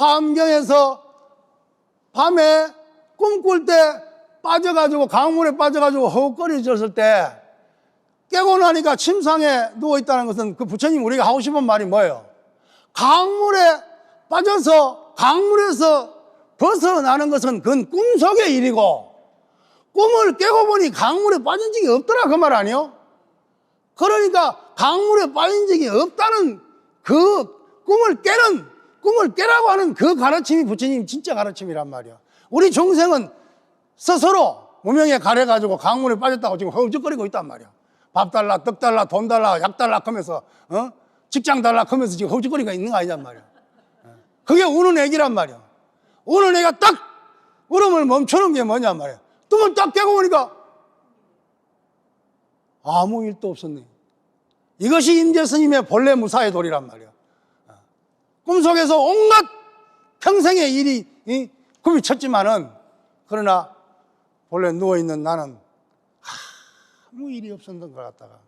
화엄경에서 밤에 꿈꿀 때 빠져가지고 강물에 빠져가지고 허우거리졌을 때 깨고 나니까 침상에 누워 있다는 것은 그 부처님 우리가 하고 싶은 말이 뭐예요? 강물에 빠져서 강물에서 벗어나는 것은 그건 꿈속의 일이고 꿈을 깨고 보니 강물에 빠진 적이 없더라 그 말 아니요? 그러니까 강물에 빠진 적이 없다는 그 꿈을 깨는 꿈을 깨라고 하는 그 가르침이 부처님 진짜 가르침이란 말이야. 우리 중생은 스스로 무명에 가려가지고 강물에 빠졌다고 지금 허우적거리고 있단 말이야. 밥 달라, 떡 달라, 돈 달라, 약 달라 하면서 어? 직장 달라 하면서 지금 허우적거리가 있는 거 아니란 말이야. 어. 그게 우는 애기란 말이야. 우는 애가 딱 울음을 멈추는 게 뭐냐 말이야. 뜸을 딱 깨고 보니까 아무 일도 없었네. 이것이 임재 스님의 본래 무사의 도리란 말이야. 어. 꿈속에서 온갖 평생의 일이 이, 꿈이 쳤지만은 그러나 본래 누워 있는 나는 아무 일이 없었던 것 같다가